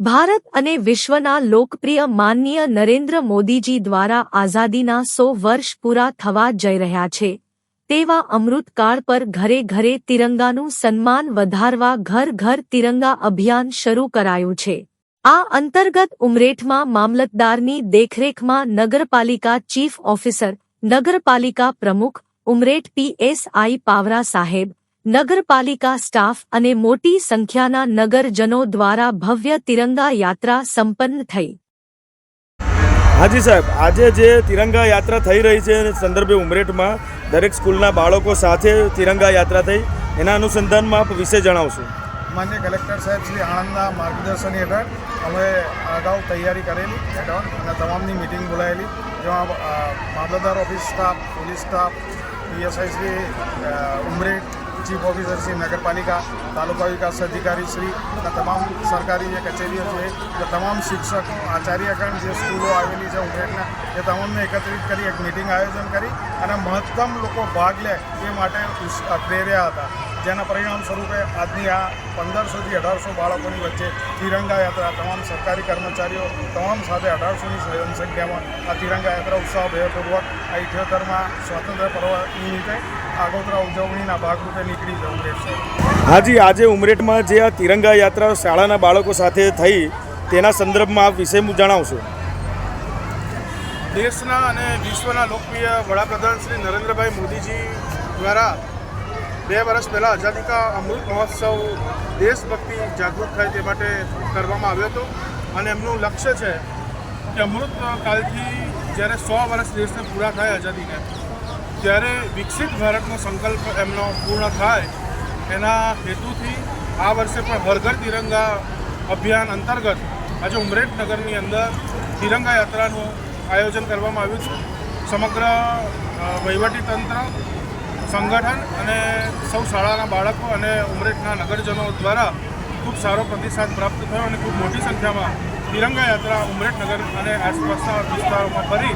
ભારત અને વિશ્વના લોકપ્રિય માનનીય નરેન્દ્ર મોદીજી દ્વારા આઝાદીના સો વર્ષ પૂરા થવા જઈ રહ્યા છે. તેવા અમૃતકાળ પર ઘરે ઘરે તિરંગાનું સન્માન વધારવા ઘર ઘર તિરંગા અભિયાન શરૂ કરાયું છે. આ અંતર્ગત ઉમરેઠમાં મામલતદારની દેખરેખમાં નગરપાલિકા ચીફ ઓફિસર, નગરપાલિકા પ્રમુખ, ઉમરેઠ પીએસઆઈ પાવરા સાહેબ નગરપાલિકા સ્ટાફ અને મોટી સંખ્યાના નગરજનો દ્વારા ભવ્ય તિરંગા યાત્રા સંપન્ન થઈ. હાજી સાહેબ આજે જે તિરંગા યાત્રા થઈ રહી છે એ સંદર્ભે ઉમરેઠમાં દરેક સ્કૂલના બાળકો સાથે તિરંગા યાત્રા થઈ. એના અનુસંધાનમાં આપ વિશે જણાવશો. માન્ય કલેક્ટર સાહેબ શ્રી આણંદના માર્ગદર્શન હેઠળ અમે અગાઉ તૈયારી કરેલી એડવાન્સ અને તમામની મિટિંગ બોલાયેલી. જેમાં મામલતદાર office staff police staff PSI Shri Umreth chief officer Shri નગરપાલિકા તાલુકા વિકાસ અધિકારી શ્રી અને તમામ સરકારી જે કચેરીઓ છે, જે તમામ શિક્ષકો, આચાર્યગણ, જે સ્કૂલો આવેલી છે ઉમેરના એ તમામને એકત્રિત કરી, એક મિટિંગ આયોજન કરી અને મહત્તમ લોકો ભાગ લે એ માટે પ્રેર્યા હતા. જેના પરિણામ સ્વરૂપે આજની આ પંદરસોથી અઢારસો બાળકોની વચ્ચે તિરંગા યાત્રા તમામ સરકારી કર્મચારીઓ તમામ સાથે અઢારસોની સંખ્યામાં આ તિરંગા યાત્રા ઉત્સાહભેરપૂર્વક આ ઇઠ્યોતરમાં સ્વાતંત્ર્ય પર્વ નિમિત્તે આગોતરા ઉજવણીના ભાગરૂપે નીકળી જવું રહેશે. હાજી આજે ઉમરેઠમાં જે આ તિરંગા યાત્રા શાળાના બાળકો સાથે થઈ તેના સંદર્ભમાં આપ વિશે જણાવશો. દેશના અને વિશ્વના લોકપ્રિય વડાપ્રધાન શ્રી નરેન્દ્રભાઈ મોદીજી દ્વારા બે વર્ષ પહેલાં આઝાદી કા અમૃત મહોત્સવ દેશભક્તિ જાગૃત થાય તે માટે કરવામાં આવ્યો હતો. અને એમનું લક્ષ્ય છે કે અમૃત કાલથી જ્યારે સો વર્ષ દેશને પૂરા થાય આઝાદીને, ત્યારે વિકસિત ભારતનો સંકલ્પ એમનો પૂર્ણ થાય એના હેતુથી આ વર્ષે પણ હરઘર તિરંગા અભિયાન અંતર્ગત આજે ઉમરેઠ નગરની અંદર તિરંગા યાત્રાનું આયોજન કરવામાં આવ્યું છે. સમગ્ર વહીવટી વહીવટીતંત્ર સંગઠન અને સૌ શાળાના બાળકો અને ઉમરેઠના નગરજનો દ્વારા ખૂબ સારો પ્રતિસાદ પ્રાપ્ત થયો અને ખૂબ મોટી સંખ્યામાં તિરંગા યાત્રા ઉમરેઠ નગર અને આસપાસના વિસ્તારોમાં ફરી